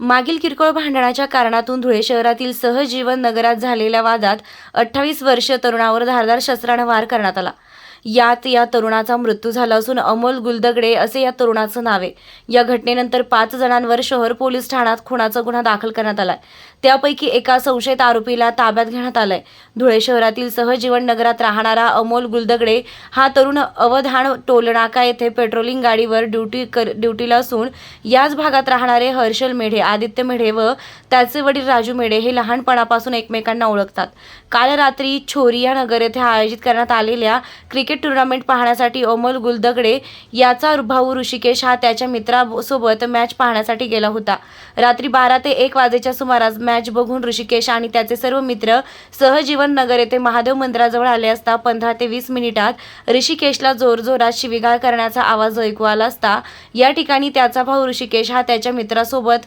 मागील किरकोळ भांडणाच्या कारणातून धुळे शहरातील सहजीवन नगरात झालेल्या वादात अठ्ठावीस वर्षीय तरुणावर धारदार शस्त्रानं वार करण्यात आला. यात या तरुणाचा मृत्यू झाला असून अमोल गुलदगडे असे या तरुणाचं नाव आहे. या घटनेनंतर पाच जणांवर शहर पोलीस ठाण्यात खुनाचा गुन्हा दाखल करण्यात आलाय. त्यापैकी एका संशयित आरोपीला ताब्यात घेण्यात आलाय. धुळे शहरातील सहजीवन नगरात राहणारा अमोल गुलदगडे हा तरुण अवधान टोलनाका येथे पेट्रोलिंग गाडीवर ड्युटी कर ड्युटीला असून याच भागात राहणारे हर्षल मेढे आदित्य मेढे व त्याचे वडील राजू मेढे हे लहानपणापासून एकमेकांना ओळखतात. काल रात्री छोरिया नगर येथे आयोजित करण्यात आलेल्या क्रिकेट क्रिकेट टुर्नामेंट पाहण्यासाठी अमोल गुलदगडे याचा भाऊ ऋषिकेश हा त्याच्या मित्रासोबत मॅच पाहण्यासाठी गेला होता. रात्री बारा ते एक वाजेच्या सुमारास मॅच बघून ऋषिकेश आणि त्याचे सर्व मित्र सहजीवन नगर येथे महादेव मंदिराजवळ आले असता पंधरा ते वीस मिनिटात ऋषिकेशला जोरजोरात शिविगाळ करण्याचा आवाज ऐकू आला असता या ठिकाणी त्याचा भाऊ ऋषिकेश हा त्याच्या मित्रासोबत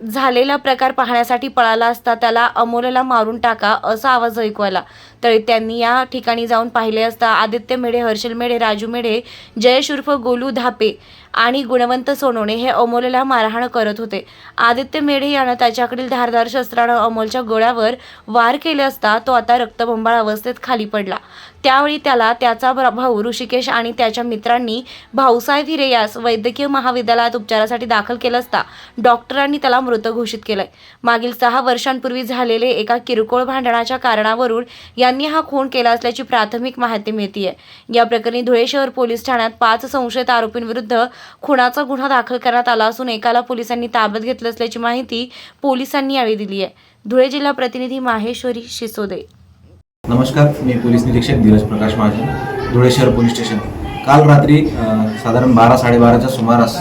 झालेला प्रकार पाहण्यासाठी पळाला असता त्याला अमोलला मारून टाका असा आवाज ऐकू आला. तरी त्यांनी या ठिकाणी जाऊन पाहिले असता आदित्य मेढे हर्षल मेढे राजू मेढे जयेश उर्फ गोलू धापे आणि गुणवंत सोनवणे हे अमोलला मारहाण करत होते. आदित्य मेढे यानं त्याच्याकडील धारदार शस्त्रानं अमोलच्या गोळ्यावर वार केले असता तो आता रक्तबंबाळ अवस्थेत खाली पडला. त्यावेळी त्याला त्याचा भाऊ ऋषिकेश आणि त्याच्या मित्रांनी भाऊसाहेब हिरे यास वैद्यकीय महाविद्यालयात उपचारासाठी दाखल केलं असता डॉक्टरांनी त्याला मृत घोषित केलंय. मागील सहा वर्षांपूर्वी झालेले एका किरकोळ भांडणाच्या कारणावरून यांनी हा खून केला असल्याची प्राथमिक माहिती मिळतीये. या प्रकरणी धुळे शहर पोलीस ठाण्यात पाच संशयित आरोपींविरुद्ध खुनाचा गुन्हा दाखल करण्यात आला असून एकाला पोलिसांनी ताब्यात घेतलं असल्याची माहिती पोलिसांनी यावेळी दिली आहे. धुळे जिल्हा प्रतिनिधी माहेश्वरी शिसोदे. नमस्कार मी पोलीस निरीक्षक धीरज प्रकाश महाजन धुळे शहर पोलीस स्टेशन. काल रात्री साधारण बारा साडेबाराच्या सुमारास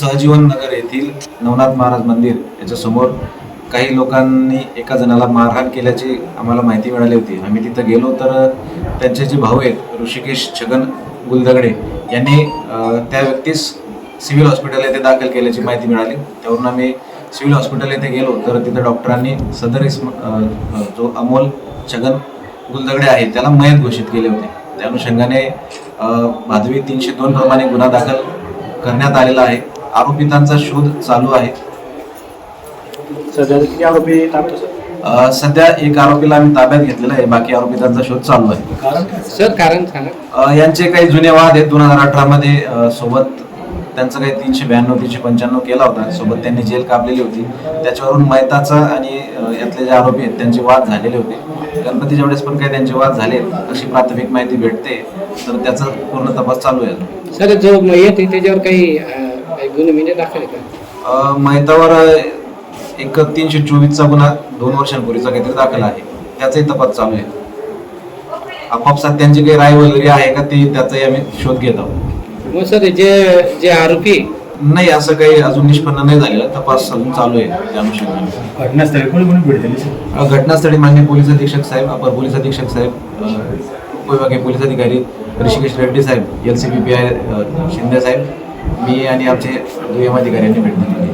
सहजीवन नगर येथील नवनाथ महाराज मंदिर याच्या समोर काही लोकांनी एका जणाला मारहाण केल्याची आम्हाला माहिती मिळाली होती. आम्ही तिथं गेलो तर त्यांचे जे भाऊ आहेत ऋषिकेश छगन गुलदगडे यांनी त्या व्यक्तीस सिव्हिल हॉस्पिटल येथे दाखल केल्याची माहिती मिळाली. त्यावरून आम्ही सिव्हिल हॉस्पिटल येथे गेलो. तर तिथं डॉक्टरांनी सदर इस्म जो अमोल छगन गुलदगडे आहे त्याला मयत घोषित केले होते. त्या अनुषंगाने भादवी तीनशे दोन प्रमाणे गुन्हा दाखल करण्यात आलेला आहे. आरोपितांचा शोध चालू आहे. सध्या किती आरोपी ताब्यात सध्या एक आरोपीला आम्ही ताब्यात घेतलेला आहे. बाकी आरोपितांचा शोध चालू आहे. कारण काय? सर कारण सांगा. यांचे काही जुने वाद आहेत. दोन हजार अठरामध्ये अ, सोबत त्यांचं काही तीनशे ब्याण्णव तीनशे पंच्याण्णव केला होता. सोबत त्यांनी जेल कापलेली होती. त्याच्यावरून मैताचा आणि यातले जे आरोपी आहेत त्यांचे वाद झालेले होते. गणपतीच्या वेळेस पण काही त्यांचे वाद झाले अशी प्राथमिक माहिती भेटते. तर त्याचा पूर्ण तपास चालू आहे. सर जो त्याच्यावर काही गुन्हे दाखल अ, एक तीनशे चोवीसचा गुन्हा दोन वर्षांपूर्वीचा काहीतरी दाखल आहे. त्याचाही तपास चालू आहे. आपापसात त्यांची काही राय वगैरे आहे का ते त्याचाही आम्ही शोध घेत आहोत. मग सर जे जे आरोपी? नाही असं काही अजून निष्पन्न नाही झालेलं. तपास अजून चालू आहे त्या अनुषंगाने. घटनास्थळी कोणी कोणी भेट दिली? घटनास्थळी मान्य पोलीस अधीक्षक साहेब अपर पोलीस अधीक्षक साहेब अ, उपविभागीय पोलीस अधिकारी ऋषिकेश रेड्डी साहेब L C B P I Shinde साहेब मी आणि आमचे दुय्यम अधिकाऱ्यांनी भेट दिली.